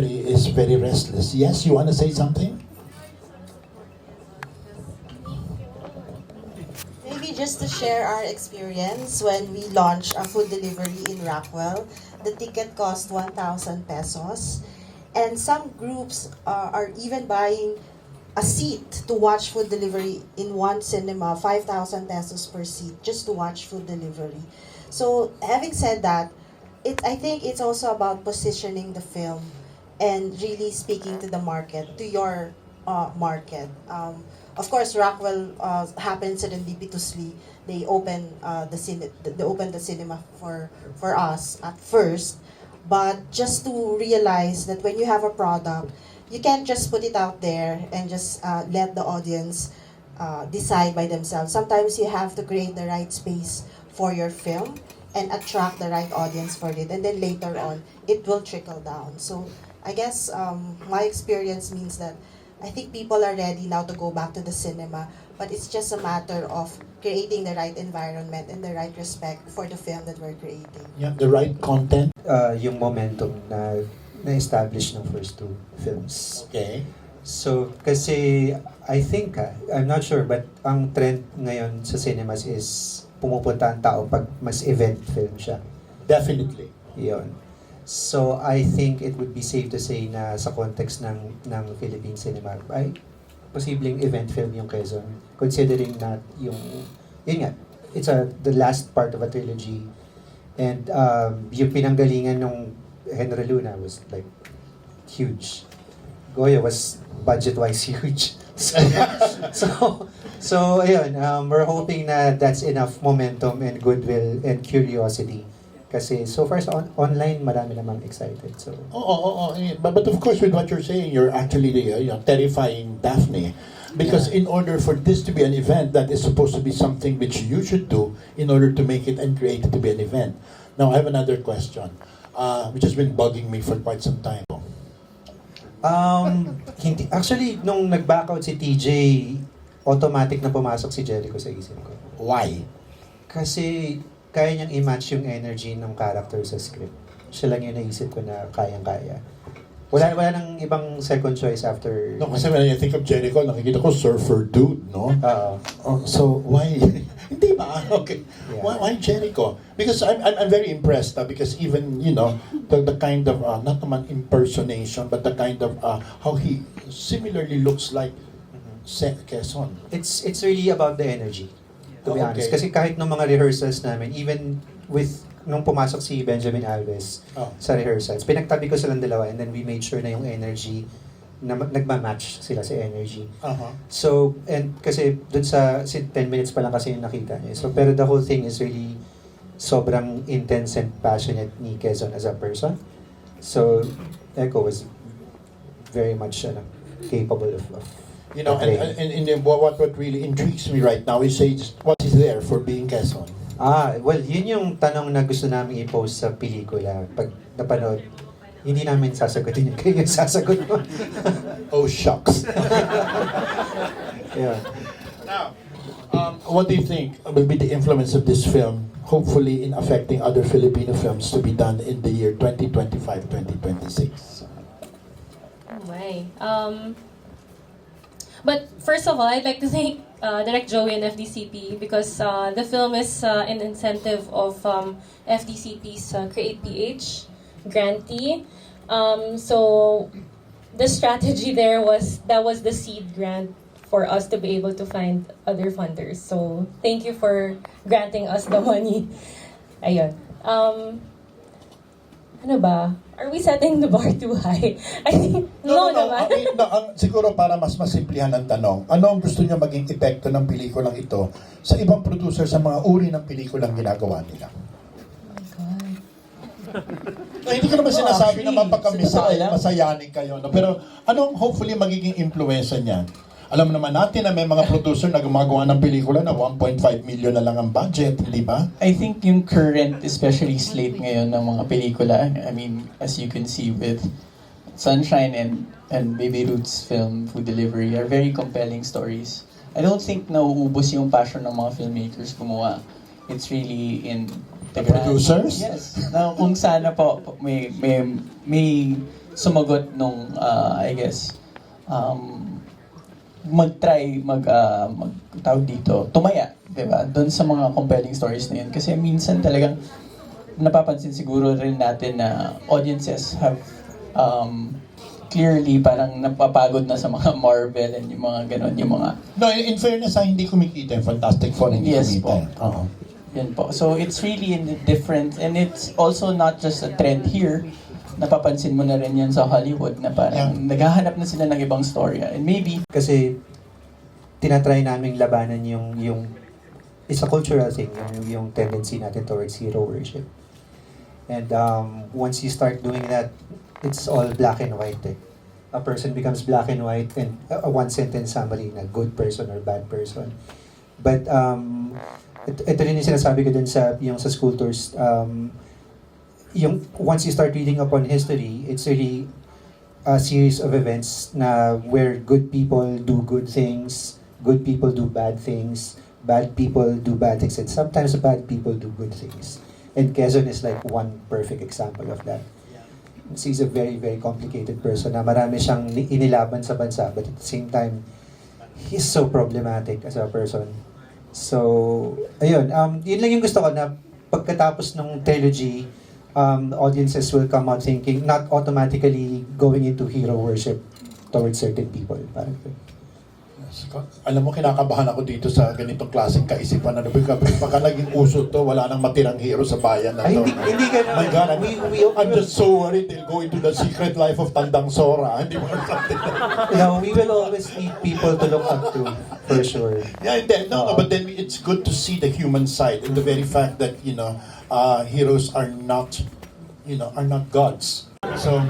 delivery is very restless. Yes, you want to say something? Maybe just to share our experience when we launched a food delivery in Rockwell, the ticket cost 1,000 pesos. And some groups uh, are even buying a seat to watch food delivery in one cinema, 5,000 pesos per seat, just to watch food delivery. So, having said that, it, I think it's also about positioning the film and really speaking to the market, to your uh, market. Um, of course, Rockwell uh, happened serendipitously. They open uh, the cine- they opened the cinema for for us at first, but just to realize that when you have a product, you can't just put it out there and just uh, let the audience uh, decide by themselves. Sometimes you have to create the right space for your film and attract the right audience for it, and then later on, it will trickle down. So I guess um, my experience means that I think people are ready now to go back to the cinema, but it's just a matter of creating the right environment and the right respect for the film that we're creating. Yeah, the right content. uh, yung momentum na na-establish ng first two films. Okay. So, kasi I think, ah, I'm not sure, but ang trend ngayon sa cinemas is pumupunta ang tao pag mas event film siya. Definitely. Yun. So, I think it would be safe to say na sa context ng, ng Philippine cinema, ay posibleng event film yung Quezon. Considering na yung, yun nga, it's a, the last part of a trilogy. And um, yung pinanggalingan ng Henry Luna was like huge. Goya was budget-wise huge. So, so, so ayun, um, we're hoping na that's enough momentum and goodwill and curiosity. Kasi so far sa on- online, marami namang excited. So, Oh, oh, oh, oh. eh, But, but of course, with what you're saying, you're actually uh, you know, terrifying Daphne. Because in order for this to be an event, that is supposed to be something which you should do in order to make it and create it to be an event. Now, I have another question, uh, which has been bugging me for quite some time. um, hindi, actually, nung nag-back out si TJ, automatic na pumasok si Jericho sa isip ko. Why? Kasi kaya niyang i-match yung energy ng character sa script. Siya lang yung naisip ko na kayang-kaya. Wala, wala nang ibang second choice after... No, kasi when I think of Jericho, nakikita ko surfer dude, no? Oo. Oh, so why? Hindi ba? Okay. Yeah. Why, why Jericho? Because I'm, I'm, I'm very impressed uh, because even, you know, the, the kind of, uh, not naman impersonation, but the kind of, uh, how he similarly looks like Se- Quezon. it's it's really about the energy to be Oh, honest okay. kasi kahit nung mga rehearsals namin even with nung pumasok si Benjamin Alves Oh. sa rehearsals pinagtabi ko silang dalawa and then we made sure na yung energy na ma- nagma-match sila sa energy Uh-huh. so and kasi dun sa si 10 minutes pa lang kasi yung nakita niya so pero the whole thing is really sobrang intense and passionate ni Quezon as a person so Echo was very much ano, capable of, of You know, and, and, and, and what, what really intrigues me right now is say, what there for being Quezon? Ah, well, yun yung tanong na gusto namin i-post sa pelikula. Pag napanood, hindi namin sasagutin yun. Kayo yung sasagot mo. Oh, shucks. yeah. Now, um, what do you think will be the influence of this film, hopefully in affecting other Filipino films to be done in the year 2025-2026? Oh my. Um, but first of all, I'd like to thank uh, Direct Joey and FDCP because uh, the film is uh, an incentive of um, FDCP's uh, Create PH grantee. Um, so the strategy there was that was the seed grant for us to be able to find other funders. So thank you for granting us the money. Ayun. Um, ano ba? Are we setting the bar too high? I think, no, naman. Ang, no, ang, siguro para mas masimplihan ang tanong, ano ang gusto niyo maging epekto ng pelikulang ito sa ibang producer sa mga uri ng pelikulang ginagawa nila? No, hindi ko naman No, sinasabi na actually, mapagkamisa, sa totoo lang- masayanin kayo. No? Pero anong hopefully magiging influensya niyan? Alam naman natin na may mga producer na gumagawa ng pelikula na 1.5 million na lang ang budget, hindi ba? I think yung current, especially slate ngayon ng mga pelikula, I mean, as you can see with Sunshine and, and Baby Ruth's film, Food Delivery, are very compelling stories. I don't think nauubos yung passion ng mga filmmakers gumawa. It's really in The producers? Yes. Na kung sana po, may, may, may sumagot nung, uh, I guess, um, mag-try, mag, uh, mag, tawag dito, tumaya, di ba? Doon sa mga compelling stories na yun. Kasi minsan talagang napapansin siguro rin natin na audiences have um, clearly parang napapagod na sa mga Marvel and yung mga ganon, yung mga No, in, fairness, ah, hindi kumikita yung Fantastic Four. Hindi Yes kumita. po. Oo. Yan po. So it's really in different and it's also not just a trend here. Napapansin mo na rin yan sa Hollywood na parang naghahanap na sila ng ibang storya. And maybe Kasi tinatry namin labanan yung yung it's a cultural thing, yung, yung tendency natin towards hero worship. And um, once you start doing that, it's all black and white. Eh. A person becomes black and white and a one sentence summary na good person or bad person. But um, ito, ito rin yung sinasabi ko dun sa, yung sa school tours, um, yung once you start reading upon history, it's really a series of events na where good people do good things, good people do bad things, bad people do bad things, and sometimes bad people do good things. And Quezon is like one perfect example of that. He's a very, very complicated person na marami siyang ni- inilaban sa bansa, but at the same time, he's so problematic as a person. So, ayun, um, yun lang yung gusto ko na pagkatapos ng trilogy, um, audiences will come out thinking, not automatically going into hero worship towards certain people. Alam mo, kinakabahan ako dito sa ganitong klaseng kaisipan. Ano ba? Pagka naging uso to, wala nang matirang hero sa bayan na Ay, to. hindi, hindi ganun. My God, I'm, We- we- I'm just so worried they'll go into the secret life of Tandang Sora. Hindi mo something. Know, we will always need people to look up to, for sure. Yeah, then, no, no, but then it's good to see the human side and the very fact that you know uh, heroes are not, you know, are not gods. So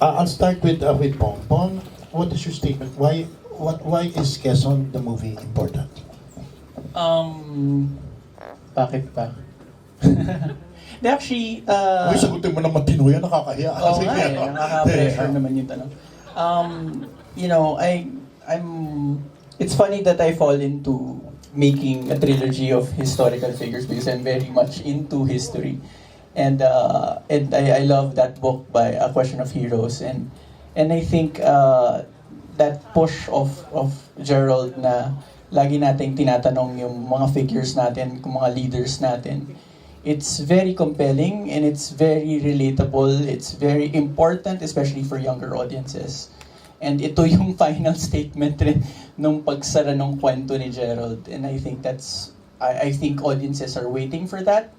uh, I'll start with uh, with Pong. Pong, what is your statement? Why what why is Quezon the movie important? um bakit pa? They actually uh, Uy, sagutin mo ng matino yan, nakakahiya. Oo Sige, nga eh, ano? nakaka-pressure Yeah. naman yung tanong. Um, you know, I, I'm, it's funny that I fall into making a trilogy of historical figures because I'm very much into history. And, uh, and I, I love that book by A Question of Heroes. And, and I think uh, that push of, of Gerald na lagi nating tinatanong yung mga figures natin, kung mga leaders natin, it's very compelling and it's very relatable. It's very important, especially for younger audiences. And ito yung final statement rin nung pagsara ng kwento ni Gerald. And I think that's, I, I think audiences are waiting for that.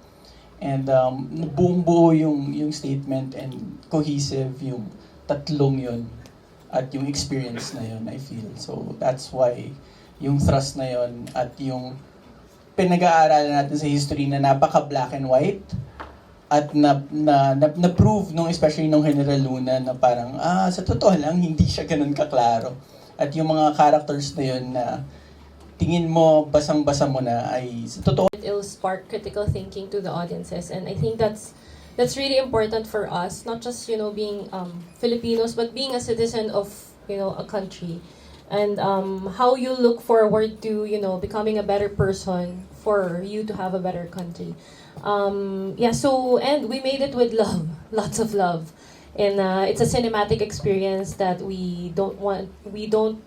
And um, buong buo yung, yung statement and cohesive yung tatlong yun at yung experience na yun, I feel. So that's why yung thrust na yun at yung pinag-aaralan natin sa history na napaka black and white at na, na, na, na prove nung especially nung General Luna na parang ah sa totoo lang hindi siya ganun kaklaro at yung mga characters na yun na tingin mo basang-basa mo na ay sa totoo it'll spark critical thinking to the audiences and i think that's that's really important for us not just you know being um, filipinos but being a citizen of you know a country. And um, how you look forward to you know becoming a better person for you to have a better country. Um, yeah so and we made it with love lots of love. And uh, it's a cinematic experience that we don't want we don't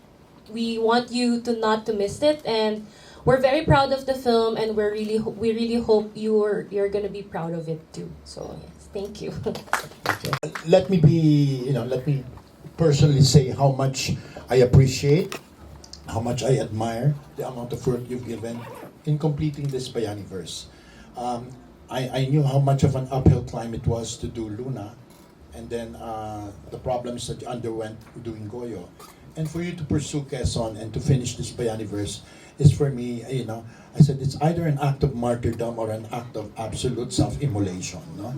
we want you to not to miss it. And we're very proud of the film and we're really we really hope you're you're gonna be proud of it too so yes thank you let me be, you know, let me personally say how much I appreciate, how much I admire the amount of work you've given in completing this Bayani verse. Um, I, I knew how much of an uphill climb it was to do Luna, and then uh, the problems that you underwent doing Goyo. And for you to pursue Quezon and to finish this Bayani verse is for me, you know, I said it's either an act of martyrdom or an act of absolute self-immolation, no?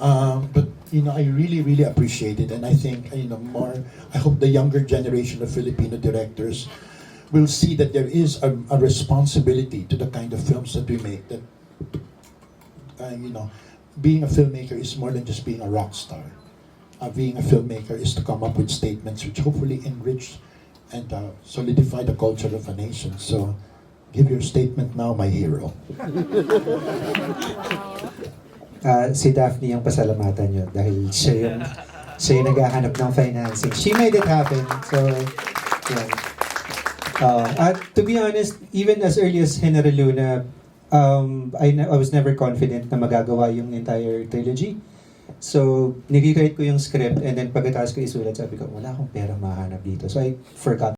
Um, but you know, I really, really appreciate it, and I think you know more. I hope the younger generation of Filipino directors will see that there is a, a responsibility to the kind of films that we make. That uh, you know, being a filmmaker is more than just being a rock star. Uh, being a filmmaker is to come up with statements which hopefully enrich and uh, solidify the culture of a nation. So, give your statement now, my hero. ah, si Daphne yung pasalamatan nyo dahil siya yung siya yung naghahanap ng financing. She made it happen. So, yeah. Uh, at to be honest, even as early as General Luna, um, I, I was never confident na magagawa yung entire trilogy. So, nag-write ko yung script and then pagkatapos ko isulat, sabi ko, wala akong pera mahanap dito. So, I forgot